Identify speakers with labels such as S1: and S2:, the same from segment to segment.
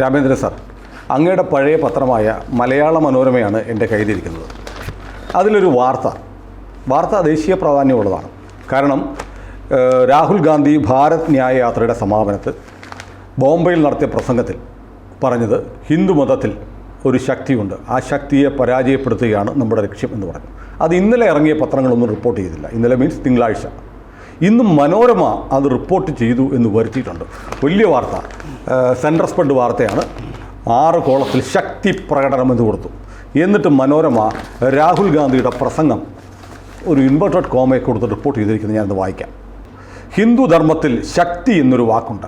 S1: Ramendran sir അങ്ങയുടെ പഴയ പത്രമായ മലയാള മനോരമയാണ് എന്റെ കയ്യിലിരിക്കുന്നത്. അതിലൊരു വാർത്ത വാർത്ത ദേശീയ പ്രാധാന്യമുള്ളതാണ്. കാരണം രാഹുൽ ഗാന്ധി ഭാരത് ന്യായ യാത്രയുടെ സമാപനത്തിൽ ബോംബെയിൽ നടത്തിയ പ്രസംഗത്തിൽ പറഞ്ഞത് ഹിന്ദു മതത്തിൽ ഒരു ശക്തിയുണ്ട്. ആ ശക്തിയെ പരാജയപ്പെടുത്തുകയാണ് നമ്മുടെ ലക്ഷ്യം എന്ന് പറഞ്ഞു. അത് ഇന്നലെ ഇറങ്ങിയ പത്രങ്ങളൊന്നും റിപ്പോർട്ട് ചെയ്തില്ല. ഇന്നലെ മീൻസ് തിങ്കളാഴ്ച. ഇന്നും മനോരമ അത് റിപ്പോർട്ട് ചെയ്തു എന്ന് വരുത്തിയിട്ടുണ്ട്. വലിയ വാർത്ത. സെൻട്രൽ സ്പെഡ് വാർത്തയാണ്. ആറ് കോളത്തിൽ ശക്തി പ്രകടനം എന്ന് കൊടുത്തു. എന്നിട്ട് മനോരമ രാഹുൽ ഗാന്ധിയുടെ പ്രസംഗം ഒരു ഇൻവെർട്ടഡ് കോമയെ കൊടുത്ത് റിപ്പോർട്ട് ചെയ്തിരിക്കുന്നത് ഞാനത് വായിക്കാം. ഹിന്ദു ധർമ്മത്തിൽ ശക്തി എന്നൊരു വാക്കുണ്ട്.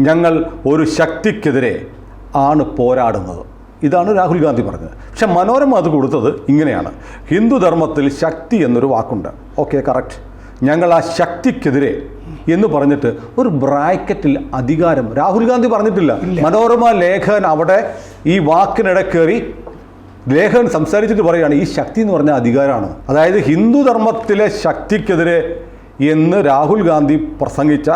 S1: ഞങ്ങൾ ഒരു ശക്തിക്കെതിരെ ആണ് പോരാടുന്നത്. ഇതാണ് രാഹുൽ ഗാന്ധി പറഞ്ഞത്. പക്ഷെ മനോരമ അത് കൊടുത്തത് ഇങ്ങനെയാണ്. ഹിന്ദു ധർമ്മത്തിൽ ശക്തി എന്നൊരു വാക്കുണ്ട്. ഓക്കെ കറക്റ്റ് ഞങ്ങൾ ആ ശക്തിക്കെതിരെ എന്ന് പറഞ്ഞിട്ട് ഒരു ബ്രാക്കറ്റിൽ അധികാരം. രാഹുൽ ഗാന്ധി പറഞ്ഞിട്ടില്ല. മനോരമ ലേഖൻ അവിടെ ഈ വാക്കിനിടെ കയറി ലേഖൻ സംസാരിച്ചിട്ട് പറയുകയാണ് ഈ ശക്തി എന്ന് പറഞ്ഞ അധികാരമാണ്. അതായത് ഹിന്ദു ധർമ്മത്തിലെ ശക്തിക്കെതിരെ എന്ന് രാഹുൽ ഗാന്ധി പ്രസംഗിച്ച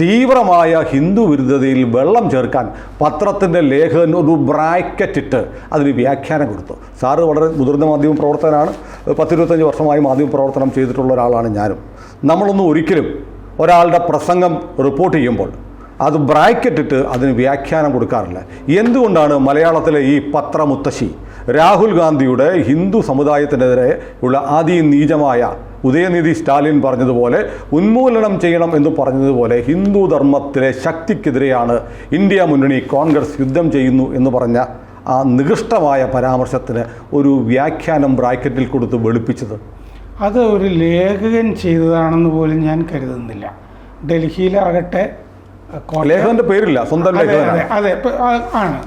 S1: തീവ്രമായ ഹിന്ദു വിരുദ്ധതയിൽ വെള്ളം ചേർക്കാൻ പത്രത്തിന്റെ ലേഖകൻ ഒരു ബ്രാക്കറ്റ് ഇട്ട് അതിന് വ്യാഖ്യാനം കൊടുത്തു. സാറ് വളരെ മുതിർന്ന മാധ്യമ പ്രവർത്തകനാണ്. പത്തിരുപത്തഞ്ച് വർഷമായി മാധ്യമ പ്രവർത്തനം ചെയ്തിട്ടുള്ള ഒരാളാണ് ഞാനും. നമ്മളൊന്നും ഒരിക്കലും ഒരാളുടെ പ്രസംഗം റിപ്പോർട്ട് ചെയ്യുമ്പോൾ അത് ബ്രാക്കറ്റിട്ട് അതിന് വ്യാഖ്യാനം കൊടുക്കാറില്ല. എന്തുകൊണ്ടാണ് മലയാളത്തിലെ ഈ പത്രമുത്തശ്ശി രാഹുൽ ഗാന്ധിയുടെ ഹിന്ദു സമുദായത്തിനെതിരെ ഉള്ള അതിനീചമായ ഉദയനിധി സ്റ്റാലിൻ പറഞ്ഞതുപോലെ ഉന്മൂലനം ചെയ്യണം എന്ന് പറഞ്ഞതുപോലെ ഹിന്ദു ധർമ്മത്തിലെ ശക്തിക്കെതിരെയാണ് ഇന്ത്യ മുന്നണി കോൺഗ്രസ് യുദ്ധം ചെയ്യുന്നു എന്ന് പറഞ്ഞ ആ നികൃഷ്ടമായ പരാമർശത്തിന് ഒരു വ്യാഖ്യാനം ബ്രാക്കറ്റിൽ കൊടുത്ത് വെളുപ്പിച്ചത്.
S2: അത് ഒരു ലേഖകൻ ചെയ്തതാണെന്ന് പോലും ഞാൻ കരുതുന്നില്ല. ഡൽഹിയിലാകട്ടെ
S1: ലേഖകന്റെ പേരില്ല സ്വന്തം
S2: അതെ ആണ്.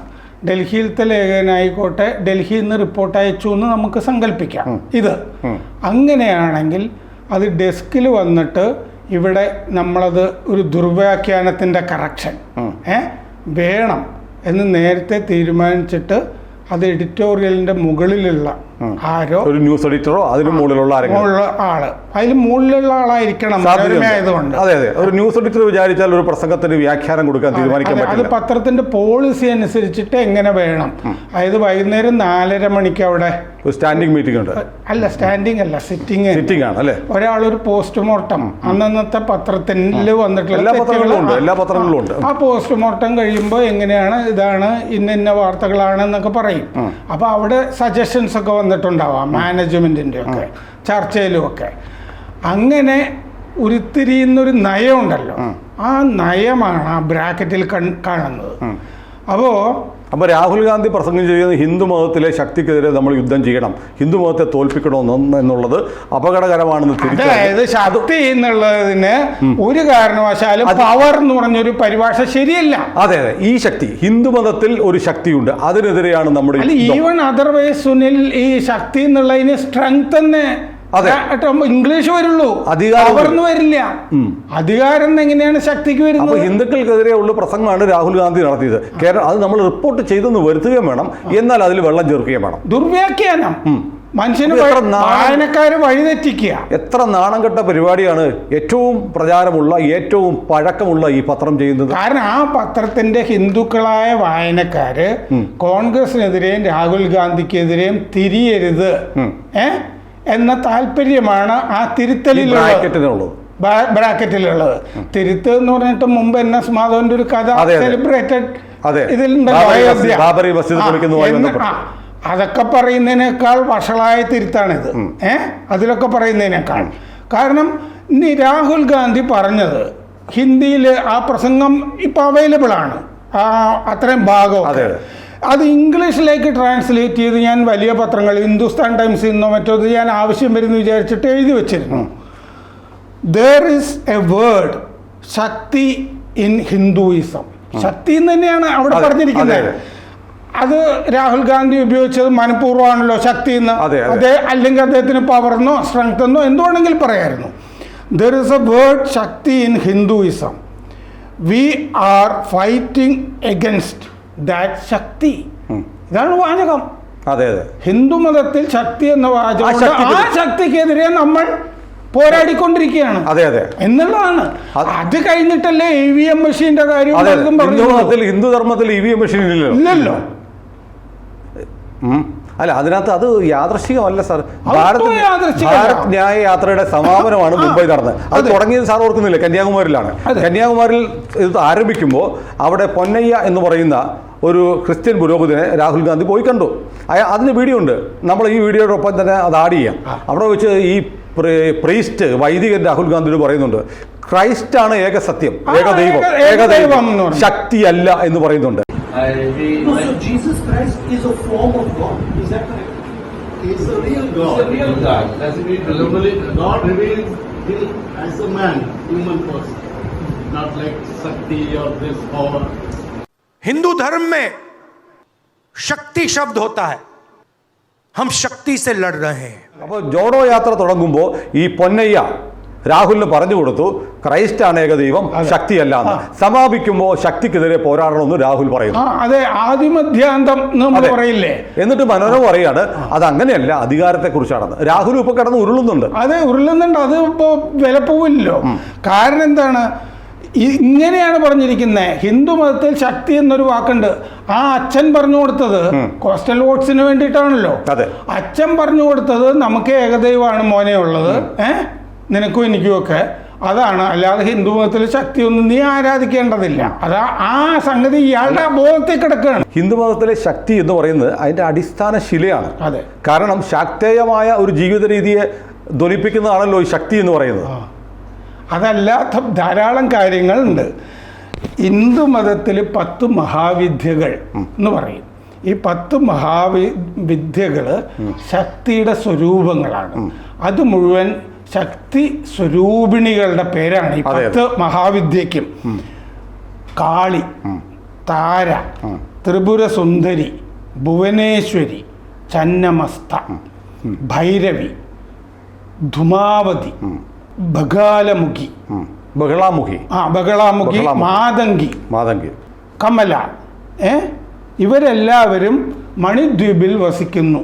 S2: ഡൽഹിയിലത്തെ ലേഖകനായിക്കോട്ടെ ഡൽഹിയിൽ നിന്ന് റിപ്പോർട്ട് അയച്ചു എന്ന് നമുക്ക് സങ്കല്പിക്കാം. ഇത്. അങ്ങനെയാണെങ്കിൽ അത് ഡെസ്കിൽ വന്നിട്ട് ഇവിടെ നമ്മളത് ഒരു ദുർവ്യാഖ്യാനത്തിന്റെ കറക്ഷൻ ഏ വേണം എന്ന് നേരത്തെ തീരുമാനിച്ചിട്ട് അത് എഡിറ്റോറിയലിന്റെ മുകളിലുള്ള ആരോ
S1: ഒരു ന്യൂസ് എഡിറ്ററോ അതിന് മുകളിലുള്ള ആരെങ്കിലും?
S2: ആൾ. അതിന് മുകളിലുള്ള ആളായിരിക്കണം ആയതുകൊണ്ട്
S1: അതെ അതെ. ഒരു ന്യൂസ് എഡിറ്റർ വിചാരിച്ചാൽ ഒരു പ്രസംഗത്തിന് വ്യാഖ്യാനം കൊടുക്കാൻ തീരുമാനിക്കാൻ
S2: പറ്റില്ല. അത് പത്രത്തിന്റെ പോളിസി അനുസരിച്ചിട്ട് എങ്ങനെ വേണം? അതായത് വൈകുന്നേരം നാലര മണിക്ക് അവിടെ
S1: ഒരു സ്റ്റാൻഡിംഗ് മീറ്റിംഗ് ഉണ്ട്.
S2: അല്ല സ്റ്റാൻഡിംഗ് അല്ല സിറ്റിംഗ്
S1: സിറ്റിംഗ് ആണ് അല്ലേ?
S2: ഒരാളൊരു പോസ്റ്റ്മോർട്ടം അന്നന്നത്തെ പത്രത്തിൽ വന്നിട്ടുള്ള
S1: എല്ലാ പത്രങ്ങളിലും ഉണ്ട് എല്ലാ പത്രങ്ങളിലും ഉണ്ട്.
S2: ആ പോസ്റ്റ്മോർട്ടം കഴിയുമ്പോൾ എങ്ങനെയാണ് ഇതാണ് ഇന്ന ഇന്ന വാർത്തകളാണ് എന്നൊക്കെ പറയും അപ്പോൾ അവിടെ സജഷൻസ് ഒക്കെ വന്നിട്ടുണ്ടാവാം മാനേജ്മെന്റിന്റെ ഒക്കെ ചർച്ചയിലും ഒക്കെ അങ്ങനെ ഉരുത്തിരിയുന്നൊരു നയമുണ്ടല്ലോ. ആ നയമാണ് ആ ബ്രാക്കറ്റിൽ കൺ- കാണുന്നത്. അപ്പോൾ
S1: അപ്പൊ രാഹുൽ ഗാന്ധി പ്രസംഗം ചെയ്യുന്ന ഹിന്ദു മതത്തിലെ ശക്തിക്കെതിരെ നമ്മൾ യുദ്ധം ചെയ്യണം. ഹിന്ദു മതത്തെ തോൽപ്പിക്കണമെന്ന് എന്നുള്ളത് അപകടകരമാണെന്ന്
S2: അതായത് ശക്തി എന്നുള്ളതിന് ഒരു കാരണവശാലും പവർ എന്ന് പറഞ്ഞൊരു പരിഭാഷ ശരിയല്ല.
S1: അതെ അതെ. ഈ ശക്തി ഹിന്ദു മതത്തിൽ ഒരു ശക്തിയുണ്ട്. അതിനെതിരെയാണ് നമ്മുടെ
S2: ഈവൻ അതർവൈസ് സുനിൽ ഈ ശക്തി എന്നുള്ളതിന് സ്ട്രെങ്ത് തന്നെ. ഇംഗ്ലീഷ് വരുള്ളൂ.
S1: അധികാരം
S2: വരില്ല. അധികാരം എങ്ങനെയാണ് ശക്തിക്ക് വരുന്നത്?
S1: ഹിന്ദുക്കൾക്കെതിരെ ഉള്ള പ്രസംഗമാണ് രാഹുൽ ഗാന്ധി നടത്തിയത്. കേരളം അത് നമ്മൾ റിപ്പോർട്ട് ചെയ്തെന്ന് വരുത്തുകയും വേണം. എന്നാൽ അതിൽ വെള്ളം ചേർക്കുകയും വേണം.
S2: ദുർവ്യാഖ്യാനം. മനുഷ്യന് വായനക്കാര് വഴിതെറ്റിക്കുക
S1: എത്ര നാണം കെട്ട പരിപാടിയാണ് ഏറ്റവും പ്രചാരമുള്ള ഏറ്റവും പഴക്കമുള്ള ഈ പത്രം ചെയ്യുന്നത്?
S2: കാരണം ആ പത്രത്തിന്റെ ഹിന്ദുക്കളായ വായനക്കാര് കോൺഗ്രസിനെതിരെയും രാഹുൽ ഗാന്ധിക്കെതിരെയും തിരിയരുത്. ഏ? എന്ന താല്പര്യമാണ് ആ തിരുത്തലിലുള്ളത്. ബ്രാക്കറ്റിലുള്ളത്. തിരുത്ത് എന്ന് പറഞ്ഞിട്ട് മുമ്പ് എൻ എസ് മാധവന്റെ ഒരു കഥ. സെലിബ്രേറ്റഡ്. ഇതിലുണ്ടല്ലോ അതൊക്കെ പറയുന്നതിനേക്കാൾ വഷളായ തിരുത്താണിത്. ഏ? അതിലൊക്കെ പറയുന്നതിനേക്കാൾ. കാരണം രാഹുൽ ഗാന്ധി പറഞ്ഞത് ഹിന്ദിയിൽ ആ പ്രസംഗം ഇപ്പൊ അവൈലബിൾ ആണ്. ആ അത്രയും ഭാഗം
S1: അതെ,
S2: ഇംഗ്ലീഷിലേക്ക് ട്രാൻസ്ലേറ്റ് ചെയ്ത് ഞാൻ വലിയ പത്രങ്ങൾ ഹിന്ദുസ്ഥാൻ ടൈംസിൽ നിന്നോ മറ്റോ ഞാൻ ആവശ്യം വരുന്നു വിചാരിച്ചിട്ട് എഴുതി വെച്ചിരുന്നു. There is a word shakti in Hinduism shakti എന്ന് തന്നെയാണ് അവിടെ പറഞ്ഞിരിക്കുന്നത്.
S1: അത്
S2: രാഹുൽ ഗാന്ധി ഉപയോഗിച്ചത് മനഃപൂർവമാണല്ലോ ശക്തി എന്ന്.
S1: അതേ
S2: അല്ലെങ്കിൽ അദ്ദേഹത്തിന് പവർന്നോ സ്ട്രെങ്ത് എന്നോ എന്തുവാണെങ്കിൽ പറയായിരുന്നു. There is a word shakti in Hinduism we are fighting against that shakti. ഇതാണ് വാചകം.
S1: അതെ അതെ.
S2: ഹിന്ദു മതത്തിൽ ശക്തി എന്ന വാചകം
S1: ആ ശക്തിക്ക്
S2: ആ ശക്തിക്കെതിരെ നമ്മൾ പോരാടിക്കൊണ്ടിരിക്കുകയാണ്.
S1: അതെ അതെ.
S2: എന്നുള്ളതാണ്.
S1: അത്
S2: കഴിഞ്ഞിട്ടല്ലേ ഇ വി എം മെഷീന്റെ കാര്യം
S1: ഹിന്ദു ധർമ്മത്തിൽ ഇ വി എം മെഷീൻ ഇല്ലല്ലോ.
S2: ഇല്ലല്ലോ.
S1: അല്ല അതിനകത്ത് അത് യാദൃശികമല്ല സാർ. ഭാരത്. ഭാരത് ന്യായ യാത്രയുടെ സമാപനമാണ് മുംബൈ നടന്നത്. അത്. തുടങ്ങിയത് സാർ ഓർക്കുന്നില്ല? കന്യാകുമാരിലാണ്
S2: കന്യാകുമാരിൽ
S1: കന്യാകുമാരിയിൽ ഇത് ആരംഭിക്കുമ്പോൾ അവിടെ പൊന്നയ്യ എന്ന് പറയുന്ന ഒരു ക്രിസ്ത്യൻ പുരോഗതിനെ രാഹുൽ ഗാന്ധി പോയി കണ്ടു. അയാൾ അതിന് വീഡിയോ ഉണ്ട് നമ്മൾ ഈ വീഡിയോടൊപ്പം തന്നെ അത് ആഡ് ചെയ്യാം. അവിടെ വെച്ച് ഈ പ്രീസ്റ്റ് വൈദികൻ രാഹുൽ ഗാന്ധി പറയുന്നുണ്ട്. ക്രൈസ്റ്റ് ആണ് ഏക സത്യം ഏക ദൈവം
S2: ഏക ദൈവം
S1: ശക്തിയല്ല എന്ന് പറയുന്നുണ്ട്.
S3: Not like Sakti or this or
S4: Hindu धर्म में शक्ति शब्द होता है हम शक्ति से लड़ रहे हैं
S1: അപ്പോൾ ജോഡോ യാത്ര തുടങ്ങുമ്പോൾ ഈ പൊന്നയ്യ രാഹുലിന് പറഞ്ഞു കൊടുത്തു ക്രൈസ്റ്റ് ആണ് ഏകദൈവം ശക്തിയല്ല എന്ന് സമാപിക്കുമ്പോൾ ശക്തിക്കെതിരെ പോരാടണമെന്ന് രാഹുൽ
S2: ആ
S1: പറയുന്നു
S2: അതെ ആദിമധ്യാന്തം നമ്മൾ
S1: അതെ.
S2: പറയില്ലേ
S1: എന്നിട്ട് മനോരമ പറയാണ് അത് അങ്ങനെയല്ല അധികാരത്തെ കുറിച്ചാണെന്ന് രാഹുൽ ഇപ്പൊ കിടന്ന് ഉരുളുന്നുണ്ട്
S2: അത് ഉരുളുന്നുണ്ട് അത് ഇപ്പോൾ വിലപ്പോവില്ലല്ലോ കാരണം എന്താണ് ഈ- ഇങ്ങനെയാണ് പറഞ്ഞിരിക്കുന്നത് ഹിന്ദു മതത്തിൽ ശക്തി എന്നൊരു വാക്കുണ്ട്. ആ അച്ഛൻ പറഞ്ഞു കൊടുത്തത് കോസ്റ്റൽ വോട്ട്സിന് വേണ്ടിയിട്ടാണല്ലോ. അച്ഛൻ പറഞ്ഞു കൊടുത്തത് നമുക്ക് ഏകദൈവമാണ് മോനെ ഉള്ളത്. ഏഹ് നിനക്കും എനിക്കും ഒക്കെ. അതാണ്. അല്ലാതെ ഹിന്ദു മതത്തിൽ ശക്തിയൊന്നും നീ ആരാധിക്കേണ്ടതില്ല. അതാ ആ സംഗതി ഇയാളുടെ ബോധത്തിൽ കിടക്കുകയാണ്
S1: ഹിന്ദു മതത്തിലെ ശക്തി എന്ന് പറയുന്നത് അതിന്റെ അടിസ്ഥാന ശിലയാണ്.
S2: അതെ.
S1: കാരണം ശാക്തേയമായ ഒരു ജീവിത രീതിയെ ധ്വനിപ്പിക്കുന്നതാണല്ലോ ഈ ശക്തി എന്ന് പറയുന്നത്.
S2: അതല്ലാത്ത ധാരാളം കാര്യങ്ങളുണ്ട്. ഹിന്ദു മതത്തിൽ പത്ത് മഹാവിദ്യകൾ എന്ന് പറയും. ഈ പത്ത് മഹാവി വിദ്യകൾ ശക്തിയുടെ സ്വരൂപങ്ങളാണ്. അത് മുഴുവൻ ശക്തി സ്വരൂപിണികളുടെ പേരാണ് ഈ. പത്ത് മഹാവിദ്യക്കും കാളി താര ത്രിപുര സുന്ദരി ഭുവനേശ്വരി ചന്നമസ്ത ഭൈരവി ധുമാവതി ബഗാലമുഖി.
S1: ബഹളാമുഖി.
S2: ആ
S1: ബഹളാമുഖി.
S2: മാതങ്കി
S1: മാതങ്കി
S2: കമല. ഏ? ഇവരെല്ലാവരും മണിദ്വീപിൽ വസിക്കുന്നു.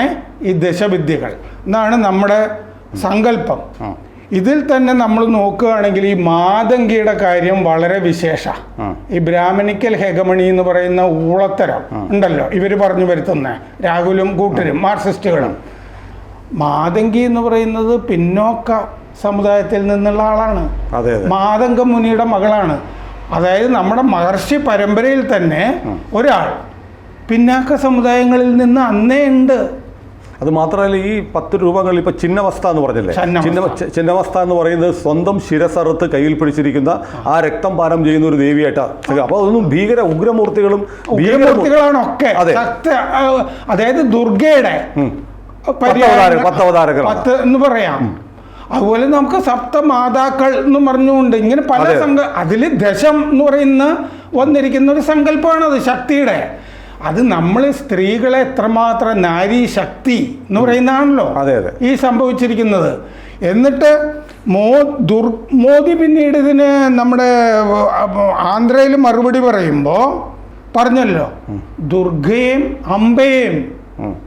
S2: ഏ? ഈ ദശവിദ്യകൾ. എന്നാണ് നമ്മുടെ സങ്കല്പം. ഇതിൽ തന്നെ നമ്മൾ നോക്കുകയാണെങ്കിൽ ഈ മാതങ്കിയുടെ കാര്യം വളരെ വിശേഷ. ഈ ബ്രാഹ്മണിക്കൽ ഹെഗമണി എന്ന് പറയുന്ന ഊളത്തരം ഉണ്ടല്ലോ. ഇവർ പറഞ്ഞു വരുത്തുന്ന. രാഹുലും കൂട്ടരും മാർക്സിസ്റ്റുകളും മാതങ്കി എന്ന് പറയുന്നത് പിന്നോക്ക സമുദായത്തിൽ നിന്നുള്ള ആളാണ്. മാതംഗ മുനിയുടെ മകളാണ്. അതായത് നമ്മുടെ മഹർഷി പരമ്പരയിൽ തന്നെ ഒരാൾ പിന്നാക്ക സമുദായങ്ങളിൽ നിന്ന് അന്നേ ഉണ്ട്.
S1: അത് മാത്രമല്ല ഈ പത്ത് രൂപകൾ ഇപ്പൊ ചിന്നവസ്ഥ എന്ന് പറഞ്ഞല്ലേ?
S2: ചിന്നവസ്ഥ.
S1: ചിന്ന എന്ന് പറയുന്നത് സ്വന്തം ശിരസറുത്ത് കയ്യിൽ പിടിച്ചിരിക്കുന്ന ആ രക്തം പാനം ചെയ്യുന്ന ഒരു ദേവിയായിട്ടാണ് അപ്പൊ അതൊന്നും ഭീകര ഉഗ്രമൂർത്തികളും ഭീകര
S2: ഉഗ്രമൂർത്തികളാണ് ഒക്കെ
S1: അതെ.
S2: അതായത് ദുർഗയുടെ. പത്ത് എന്ന് പറയാം. അതുപോലെ നമുക്ക് സപ്തമാതാക്കൾ എന്ന് പറഞ്ഞുകൊണ്ട് ഇങ്ങനെ പല
S1: സങ്ക
S2: സംഘ അതിൽ ദശം എന്ന് പറയുന്ന വന്നിരിക്കുന്ന ഒരു സങ്കല്പമാണ് അത് ശക്തിയുടെ. അത് നമ്മൾ സ്ത്രീകളെ എത്രമാത്രം നാരി ശക്തി എന്ന് പറയുന്നതാണല്ലോ
S1: അതെ, അതെ.
S2: ഈ സംഭവിച്ചിരിക്കുന്നത്. എന്നിട്ട് മോ ദുർ മോദി പിന്നീട് ഇതിന് നമ്മുടെ ആന്ധ്രയിൽ മറുപടി പറയുമ്പോൾ പറഞ്ഞല്ലോ ദുർഗയും അമ്പയും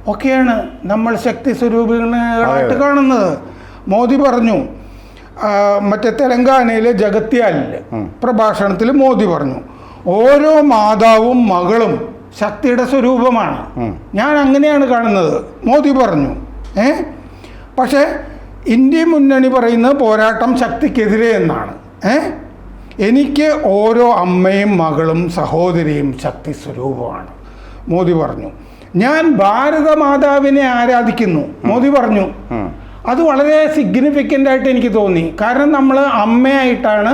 S2: ഒക്കെയാണ് നമ്മൾ ശക്തി സ്വരൂപികളായിട്ട് കാണുന്നത്. മോദി പറഞ്ഞു മറ്റേ തെലങ്കാനയിലെ ജഗത്യാലിൽ പ്രഭാഷണത്തിൽ മോദി പറഞ്ഞു ഓരോ മാതാവും മകളും ശക്തിയുടെ സ്വരൂപമാണ്. ഞാൻ അങ്ങനെയാണ് കാണുന്നത് മോദി പറഞ്ഞു. ഏ? പക്ഷേ ഇന്ത്യ മുന്നണി പറയുന്നത് പോരാട്ടം ശക്തിക്കെതിരെ എന്നാണ്. ഏ? എനിക്ക് ഓരോ അമ്മയും മകളും സഹോദരിയും ശക്തി സ്വരൂപമാണ് മോദി പറഞ്ഞു. ഞാൻ ഭാരതമാതാവിനെ ആരാധിക്കുന്നു മോദി പറഞ്ഞു. അത് വളരെ സിഗ്നിഫിക്കന്റ് ആയിട്ട് എനിക്ക് തോന്നി. കാരണം നമ്മൾ അമ്മയായിട്ടാണ്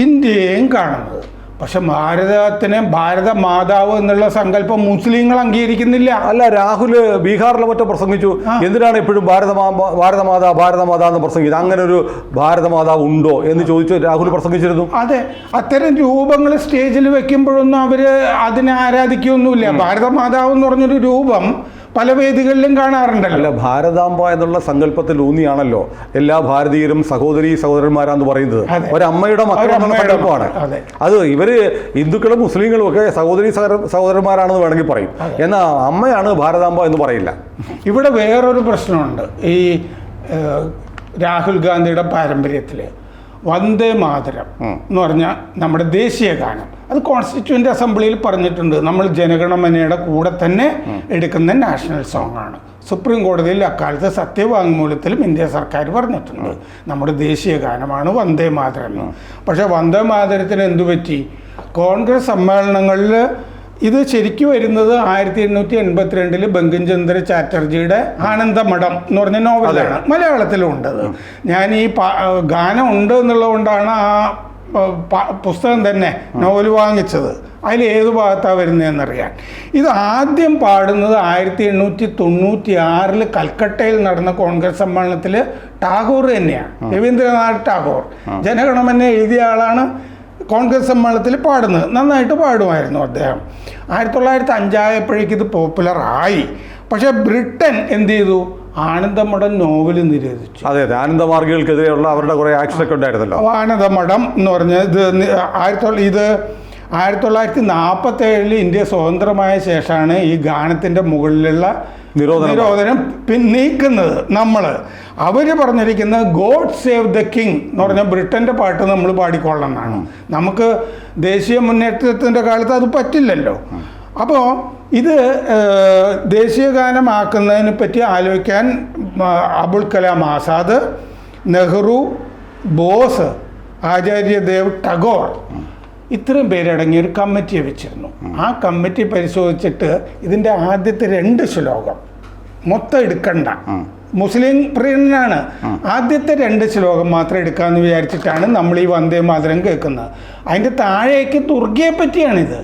S2: ഇന്ത്യയെയും കാണുന്നത്. പക്ഷെ ഭാരതത്തിന് ഭാരത മാതാവ് എന്നുള്ള സങ്കല്പം മുസ്ലിങ്ങൾ അംഗീകരിക്കുന്നില്ല.
S1: അല്ല രാഹുൽ ബീഹാറിലെ മറ്റോ പ്രസംഗിച്ചു. എന്തിനാണ് എപ്പോഴും ഭാരതമാ ഭാരതമാതാ ഭാരതമാതാ എന്ന് പ്രസംഗിച്ചത്? അങ്ങനെ ഒരു ഭാരതമാതാവ് ഉണ്ടോ എന്ന് ചോദിച്ചു രാഹുൽ പ്രസംഗിച്ചിരുന്നു.
S2: അതെ. അത്തരം രൂപങ്ങൾ സ്റ്റേജിൽ വെക്കുമ്പോഴൊന്നും അവർ അതിനെ ആരാധിക്കുകയൊന്നുമില്ല ഭാരത മാതാവ് എന്ന് പറഞ്ഞൊരു രൂപം പല വേദികളിലും കാണാറുണ്ടല്ലോ.
S1: അല്ല ഭാരതാംബ എന്നുള്ള സങ്കല്പത്തിൽ ഊന്നിയാണല്ലോ എല്ലാ ഭാരതീയരും സഹോദരി സഹോദരന്മാരാന്ന് പറയുന്നത്. ഒരമ്മയുടെ
S2: മക്കളാണ്
S1: സങ്കല്പമാണ്.
S2: അത്.
S1: ഇവർ ഹിന്ദുക്കളും മുസ്ലിങ്ങളും ഒക്കെ സഹോദരി സഹോദരന്മാരാണെന്ന് വേണമെങ്കിൽ പറയും. എന്നാൽ അമ്മയാണ് ഭാരതാംബ എന്ന് പറയില്ല.
S2: ഇവിടെ വേറൊരു പ്രശ്നമുണ്ട്. ഈ രാഹുൽ ഗാന്ധിയുടെ പാരമ്പര്യത്തിൽ വന്ദേ മാതരം എന്ന് പറഞ്ഞാൽ നമ്മുടെ ദേശീയ ഗാനം. അത് കോൺസ്റ്റിറ്റ്യൂന്റ് അസംബ്ലിയിൽ പറഞ്ഞിട്ടുണ്ട്. നമ്മൾ ജനഗണമനയുടെ കൂടെ തന്നെ എടുക്കുന്ന നാഷണൽ സോങ് ആണ്. സുപ്രീം കോടതിയിൽ അക്കാലത്ത് സത്യവാങ്മൂലത്തിലും ഇന്ത്യ സർക്കാർ പറഞ്ഞിട്ടുണ്ട്. നമ്മുടെ ദേശീയ ഗാനമാണ് വന്ദേ മാതരം പക്ഷേ വന്ദേ മാതരത്തിന് എന്തു പറ്റി കോൺഗ്രസ് സമ്മേളനങ്ങളിൽ ഇത് ശരിക്കും വരുന്നത് ആയിരത്തി എണ്ണൂറ്റി എൺപത്തിരണ്ടിൽ ബങ്കിംചന്ദ്ര ചാറ്റർജിയുടെ ആനന്ദമഠം എന്ന് പറഞ്ഞ നോവലാണ് മലയാളത്തിലും ഉണ്ട് ഞാൻ ഈ ഗാനം ഉണ്ട് എന്നുള്ളതുകൊണ്ടാണ് ആ പുസ്തകം തന്നെ നോവൽ വാങ്ങിച്ചത്. അതിൽ ഏത് ഭാഗത്താണ് വരുന്നതെന്നറിയാൻ. ഇത് ആദ്യം പാടുന്നത് ആയിരത്തി എണ്ണൂറ്റി തൊണ്ണൂറ്റി ആറിൽ കൽക്കട്ടയിൽ നടന്ന കോൺഗ്രസ് സമ്മേളനത്തിൽ ടാഗോർ തന്നെയാണ്. രവീന്ദ്രനാഥ് ടാഗോർ. ജനഗണമന എഴുതിയ ആളാണ്. കോൺഗ്രസ് സമ്മേളനത്തിൽ പാടുന്നത്. നന്നായിട്ട് പാടുമായിരുന്നു അദ്ദേഹം. ആയിരത്തി തൊള്ളായിരത്തി അഞ്ചായപ്പോഴേക്ക് ഇത് പോപ്പുലർ ആയി പക്ഷേ ബ്രിട്ടൻ എന്ത് ചെയ്തു? ആനന്ദമഠം നോവൽ നിരോധിച്ചു.
S1: അതെ അതെ. ആനന്ദമാർഗികൾക്കെതിരെയുള്ള അവരുടെ കുറേ ആക്ഷനൊക്കെ ഉണ്ടായിരുന്നല്ലോ.
S2: ആനന്ദമഠം എന്ന് പറഞ്ഞ ഇത് ആയിരത്തി ഇത് ആയിരത്തി തൊള്ളായിരത്തി നാൽപ്പത്തി ഏഴിൽ ഇന്ത്യ സ്വതന്ത്രമായ ശേഷമാണ് ഈ ഗാനത്തിന്റെ മുകളിലുള്ള
S1: നിരോധനം.
S2: നിരോധനം പിന്നീക്കുന്നത് നമ്മൾ അവർ പറഞ്ഞിരിക്കുന്നത് ഗോഡ് സേവ് ദ കിങ് എന്ന് പറഞ്ഞാൽ ബ്രിട്ടന്റെ പാട്ട് നമ്മൾ പാടിക്കൊള്ളണം എന്നാണ് നമുക്ക് ദേശീയ മുന്നേറ്റത്തിന്റെ കാലത്ത് അത് പറ്റില്ലല്ലോ. അപ്പോൾ ഇത് ദേശീയ ഗാനമാക്കുന്നതിനെ പറ്റി ആലോചിക്കാൻ അബുൽ കലാം ആസാദ് നെഹ്റു ബോസ് ആചാര്യദേവ് ടഗോർ ഇത്രയും പേരടങ്ങിയ ഒരു കമ്മിറ്റിയെ വെച്ചിരുന്നു. ആ കമ്മിറ്റി പരിശോധിച്ചിട്ട് ഇതിന്റെ ആദ്യത്തെ രണ്ട് ശ്ലോകം. മൊത്തം എടുക്കണ്ട. മുസ്ലിം പ്രിയനാണ്. ആദ്യത്തെ രണ്ട് ശ്ലോകം മാത്രം എടുക്കാമെന്ന് വിചാരിച്ചിട്ടാണ് നമ്മൾ ഈ വന്ദേ മാതരം കേൾക്കുന്നത്. അതിന്റെ താഴേക്ക് തുർക്കിയെ പറ്റിയാണിത്.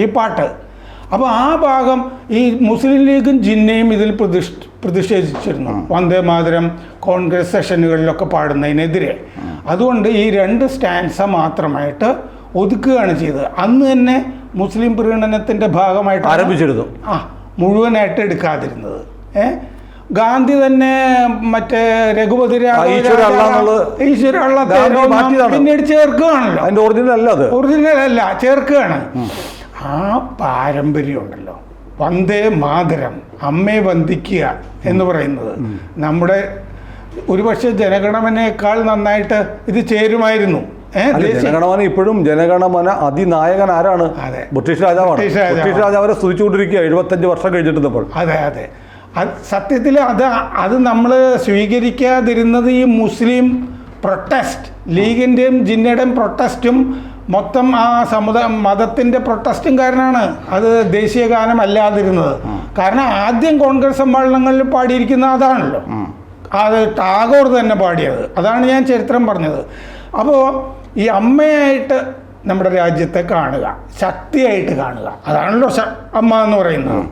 S2: ഈ പാട്ട്. അപ്പോൾ ആ ഭാഗം ഈ മുസ്ലിം ലീഗും ജിന്നയും ഇതിൽ പ്രതിഷ് പ്രതിഷേധിച്ചിരുന്നു. വന്ദേ മാതരം കോൺഗ്രസ് സെഷനുകളിലൊക്കെ പാടുന്നതിനെതിരെ. അതുകൊണ്ട് ഈ രണ്ട് സ്റ്റാൻസ മാത്രമായിട്ട് ഒതുക്കുകയാണ് ചെയ്തത്. അന്ന് തന്നെ മുസ്ലിം പ്രീണനത്തിന്റെ ഭാഗമായിട്ട്
S1: ആരംഭിച്ചിരുന്നു.
S2: ആ മുഴുവനായിട്ട് എടുക്കാതിരുന്നത്. ഗാന്ധി തന്നെ മറ്റേ രഘുപതി പിന്നീട് ചേർക്കുകയാണല്ലോ.
S1: അതിന്റെ ഒറിജിനൽ അല്ല അത്.
S2: ഒറിജിനൽ അല്ല ചേർക്കുകയാണ് ആ പാരമ്പര്യം ഉണ്ടല്ലോ വന്ദേ മാതരം അമ്മയെ വന്ദിക്കുക എന്ന് പറയുന്നത്. നമ്മുടെ ഒരുപക്ഷെ ജനഗണമനേക്കാൾ നന്നായിട്ട് ഇത് ചേരുമായിരുന്നു.
S1: ജനഗണമന ഇപ്പോഴും ജനഗണമന അതിനായകൻ ആരാണ്? ബ്രിട്ടീഷ് രാജാവാണ്.
S2: ബ്രിട്ടീഷ്
S1: രാജാവരെ രാജാവിനെ സ്തുതിച്ചുകൊണ്ടിരിക്കുക എഴുപത്തഞ്ച് വർഷം
S2: അതെ അതെ അത്. സത്യത്തിൽ അത് അത് നമ്മൾ സ്വീകരിക്കാതിരുന്നത് ഈ മുസ്ലിം പ്രൊട്ടസ്റ്റ് ലീഗിന്റെയും ജിന്നയുടെയും പ്രൊട്ടസ്റ്റും മൊത്തം ആ സമുദായ മതത്തിന്റെ പ്രൊട്ടസ്റ്റും കാരണമാണ് അത് ദേശീയ ഗാനം അല്ലാതിരുന്നത് കാരണം ആദ്യം കോൺഗ്രസ് സമ്മേളനങ്ങളിൽ പാടിയിരിക്കുന്ന അതാണല്ലോ. അത് ടാഗോർ തന്നെ പാടിയത്. അതാണ് ഞാൻ ചരിത്രം പറഞ്ഞത്. അപ്പോൾ ഈ അമ്മയായിട്ട് നമ്മുടെ രാജ്യത്തെ കാണുക ശക്തിയായിട്ട് കാണുക അതാണല്ലോ അമ്മ എന്ന് പറയുന്നത്.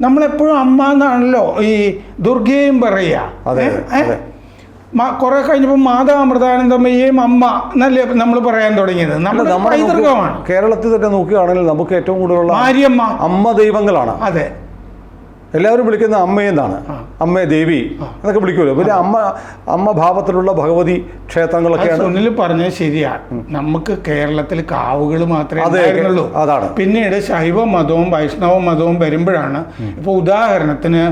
S2: നമ്മളെപ്പോഴും അമ്മ എന്നാണല്ലോ ഈ ദുർഗയും പറയുക. കുറെ കഴിഞ്ഞപ്പോൾ മാതാ അമൃതാനന്ദമയെയും അമ്മ എന്നല്ലേ നമ്മൾ പറയാൻ തുടങ്ങിയത്. നമ്മുടെ
S1: നമ്മുടെ
S2: പൈതൃകമാണ്.
S1: കേരളത്തിൽ തന്നെ നോക്കുകയാണെങ്കിൽ നമുക്ക് ഏറ്റവും കൂടുതലുള്ള
S2: മാരിയമ്മ.
S1: അമ്മ ദൈവങ്ങളാണ്
S2: അതെ.
S1: എല്ലാവരും വിളിക്കുന്ന അമ്മയെന്നാണ് അമ്മ ദേവി എന്നൊക്കെ വിളിക്കുമല്ലോ. പിന്നെ അമ്മ അമ്മ ഭാവത്തിലുള്ള ഭഗവതി ക്ഷേത്രങ്ങളൊക്കെയാണ്.
S2: സുനിൽ പറഞ്ഞത് ശരിയാണ് നമുക്ക് കേരളത്തിൽ കാവുകൾ മാത്രമേ ഉണ്ടായിരുന്നുള്ളൂ.
S1: അതാണ്.
S2: പിന്നീട് ശൈവ മതവും വൈഷ്ണവ മതവും വരുമ്പോഴാണ് ഇപ്പോൾ ഉദാഹരണത്തിന്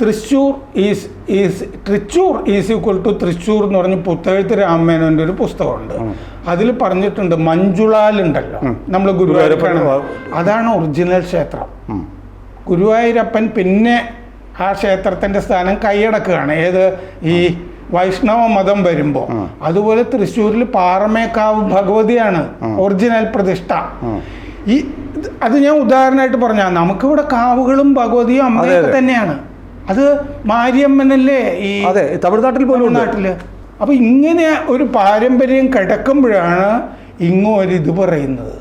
S2: Thrissur is is Thrissur is equal to Thrissur എന്ന് പറഞ്ഞ പുത്തഴുത്ത് രാമേനോന്റെ ഒരു പുസ്തകമുണ്ട്. അതിൽ പറഞ്ഞിട്ടുണ്ട് മഞ്ജുളാൽ ഉണ്ടല്ലോ നമ്മൾ ഗുരുവായൂർ
S1: ഗുരുവായൂരപ്പൻ.
S2: അതാണ് ഒറിജിനൽ ക്ഷേത്രം. ഗുരുവായൂരപ്പൻ പിന്നെ ആ ക്ഷേത്രത്തിന്റെ സ്ഥാനം കൈയടക്കുകയാണ്. ഏത്? ഈ വൈഷ്ണവ മതം വരുമ്പോൾ. അതുപോലെ തൃശ്ശൂരിൽ പാറമേക്കാവ് ഭഗവതിയാണ് ഒറിജിനൽ പ്രതിഷ്ഠ. ഈ അത് ഞാൻ ഉദാഹരണമായിട്ട് പറഞ്ഞ നമുക്കിവിടെ കാവുകളും ഭഗവതിയും അമ്മയൊക്കെ തന്നെയാണ്. അത് മാരിയമ്മനല്ലേ ഈ
S1: തമിഴ്നാട്ടിൽ പോലും
S2: നാട്ടിൽ അപ്പൊ ഇങ്ങനെ ഒരു പാരമ്പര്യം കിടക്കുമ്പോഴാണ് ഇങ്ങോ ഒരു ഇത് പറയുന്നത്.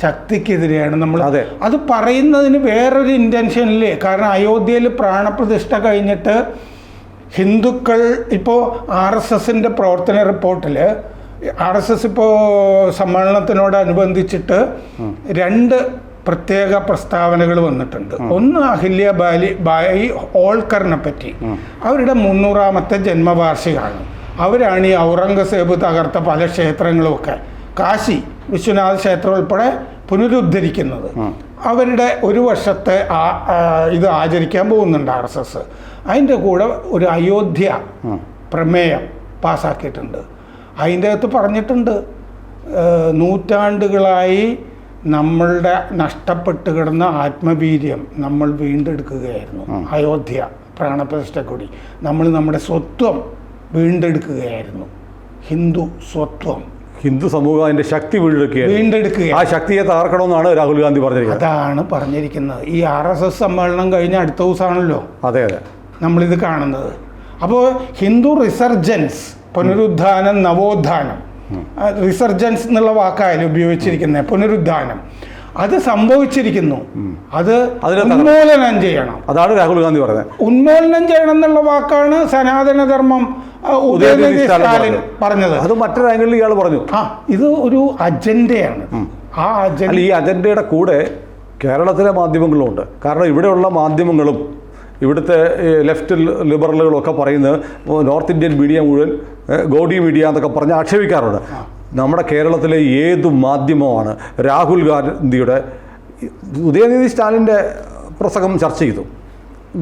S2: ശക്തിക്കെതിരെയാണ് നമ്മൾ
S1: അതെ.
S2: അത് പറയുന്നതിന് വേറൊരു ഇന്റൻഷനിലേ കാരണം അയോധ്യയിൽ പ്രാണപ്രതിഷ്ഠ കഴിഞ്ഞിട്ട് ഹിന്ദുക്കൾ ഇപ്പോൾ ആർ എസ് എസിന്റെ പ്രവർത്തന റിപ്പോർട്ടിൽ ആർ എസ് എസ് ഇപ്പോൾ സമ്മേളനത്തിനോടനുബന്ധിച്ചിട്ട് രണ്ട് പ്രത്യേക പ്രസ്താവനകൾ വന്നിട്ടുണ്ട്. ഒന്ന് അഹില്യ ബാലി ബായി ഓൾക്കറിനെ പറ്റി. അവരുടെ മുന്നൂറാമത്തെ ജന്മവാർഷികമാണ്. അവരാണ് ഈ ഔറംഗസേബ് തകർത്ത പല ക്ഷേത്രങ്ങളുമൊക്കെ കാശി വിശ്വനാഥ ക്ഷേത്രം ഉൾപ്പെടെ പുനരുദ്ധരിക്കുന്നത്. അവരുടെ ഒരു വർഷത്തെ ഇത് ആചരിക്കാൻ പോകുന്നുണ്ട് ആർ എസ് എസ്. അതിന്റെ കൂടെ ഒരു അയോധ്യ പ്രമേയം പാസ്സാക്കിയിട്ടുണ്ട് അതിന്റെ അകത്ത് പറഞ്ഞിട്ടുണ്ട് നൂറ്റാണ്ടുകളായി നമ്മളുടെ നഷ്ടപ്പെട്ട് കിടന്ന ആത്മവീര്യം നമ്മൾ വീണ്ടെടുക്കുകയായിരുന്നു. അയോധ്യ പ്രാണപ്രതിഷ്ഠ കൂടി. നമ്മൾ നമ്മുടെ സ്വത്വം വീണ്ടെടുക്കുകയായിരുന്നു. ഹിന്ദു സ്വത്വം.
S1: ഹിന്ദു സമൂഹം അതിന്റെ ശക്തി വീണ്ടെടുക്കുകയാണ്. ആ ശക്തിയെ തകർക്കണമെന്നാണ് രാഹുൽ ഗാന്ധി പറഞ്ഞിരിക്കുന്നത്.
S2: അതാണ് പറഞ്ഞിരിക്കുന്നത്. ഈ ആർ എസ് എസ് സമ്മേളനം കഴിഞ്ഞ അടുത്ത ദിവസമാണല്ലോ.
S1: അതെ അതെ.
S2: നമ്മളിത് കാണുന്നത്. അപ്പോൾ ഹിന്ദു റിസർജൻസ് പുനരുദ്ധാനം നവോത്ഥാനം. റിസർജൻസ് എന്നുള്ള വാക്കായാലും ഉപയോഗിച്ചിരിക്കുന്നത്. പുനരുദ്ധാനം. അത് സംഭവിച്ചിരിക്കുന്നു. അത് ഉന്മൂലനം ചെയ്യണം.
S1: അതാണ് രാഹുൽ ഗാന്ധി പറഞ്ഞത്
S2: ഉന്മൂലനം ചെയ്യണം എന്നുള്ള വാക്കാണ് സനാതനധർമ്മം ഉദയനിധി സ്റ്റാലിൻ പറഞ്ഞത്.
S1: അത് മറ്റൊരു ആംഗിളിൽ ഇയാൾ പറഞ്ഞു.
S2: ആ ഇത് ഒരു അജണ്ടയാണ്. ആ അജണ്ട
S1: ഈ അജണ്ടയുടെ കൂടെ കേരളത്തിലെ മാധ്യമങ്ങളുമുണ്ട് കാരണം ഇവിടെയുള്ള മാധ്യമങ്ങളും ഇവിടുത്തെ ലെഫ്റ്റ് ലിബറലുകളൊക്കെ പറയുന്നത് നോർത്ത് ഇന്ത്യൻ മീഡിയ മുഴുവൻ ഗോഡി മീഡിയ എന്നൊക്കെ പറഞ്ഞ് ആക്ഷേപിക്കാറുണ്ട്. നമ്മുടെ കേരളത്തിലെ ഏത് മാധ്യമമാണ് രാഹുൽ ഗാന്ധിയുടെ ഉദയനിധി സ്റ്റാലിന്റെ പ്രസംഗം ചർച്ച ചെയ്തു.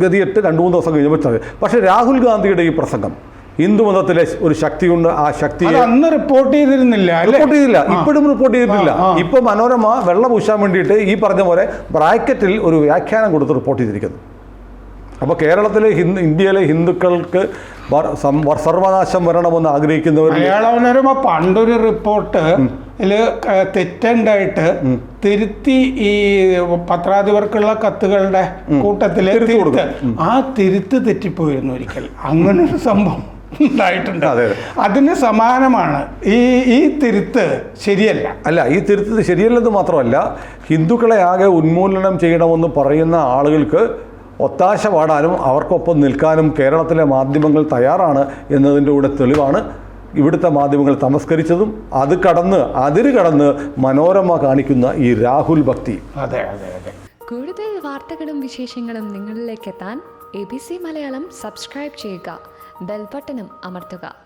S1: ഗതിയിട്ട് രണ്ട് മൂന്ന് ദിവസം കഴിഞ്ഞപ്പോൾ പക്ഷേ രാഹുൽ ഗാന്ധിയുടെ ഈ പ്രസംഗം ഹിന്ദുമതത്തിലെ ഒരു ശക്തിയുണ്ട് ആ
S2: ശക്തി അന്ന് റിപ്പോർട്ട് ചെയ്തിരുന്നില്ല
S1: റിപ്പോർട്ട് ചെയ്തില്ല. ഇപ്പോഴും റിപ്പോർട്ട് ചെയ്തിട്ടില്ല. ഇപ്പൊ മനോരമ വെള്ളം പൂശാൻ വേണ്ടിയിട്ട് ഈ പറഞ്ഞ പോലെ ബ്രാക്കറ്റിൽ ഒരു വ്യാഖ്യാനം കൊടുത്ത് റിപ്പോർട്ട് ചെയ്തിരിക്കുന്നു. അപ്പോൾ കേരളത്തിലെ ഹിന്ദു ഇന്ത്യയിലെ ഹിന്ദുക്കൾക്ക് സർവനാശം വരണമെന്ന് ആഗ്രഹിക്കുന്നവർ
S2: മലയാള മനോരമ പണ്ടൊരു റിപ്പോർട്ട് തെറ്റുണ്ടായിട്ട് തിരുത്തി ഈ പത്രാധിപർക്കുള്ള കത്തുകളുടെ കൂട്ടത്തിൽ
S1: തിരുത്ത്
S2: ആ തിരുത്ത് തെറ്റിപ്പോയിരുന്നു ഒരിക്കൽ. അങ്ങനെ ഒരു സംഭവം ഉണ്ടായിട്ടുണ്ട്.
S1: അതെ, അതെ.
S2: അതിന് സമാനമാണ്. ഈ ഈ തിരുത്ത് ശരിയല്ല.
S1: അല്ല ഈ തിരുത്ത് ശരിയല്ലെന്ന് മാത്രമല്ല ഹിന്ദുക്കളെ ആകെ ഉന്മൂലനം ചെയ്യണമെന്ന് പറയുന്ന ആളുകൾക്ക് ഒത്താശ പാടാനും അവർക്കൊപ്പം നിൽക്കാനും കേരളത്തിലെ മാധ്യമങ്ങൾ തയ്യാറാണ് എന്നതിന്റെ കൂടെ തെളിവാണ് ഇവിടുത്തെ മാധ്യമങ്ങൾ തമസ്കരിച്ചതും അത് കടന്ന് അതിര് കടന്ന് മനോരമ കാണിക്കുന്ന ഈ രാഹുൽ ഭക്തി.
S2: അതെ അതെ അതെ.
S5: കൂടുതൽ വാർത്തകളും വിശേഷങ്ങളും നിങ്ങളിലേക്ക് എത്താൻ A B C Malayalam subscribe ചെയ്യുക ബെൽബട്ടനും അമർത്തുക.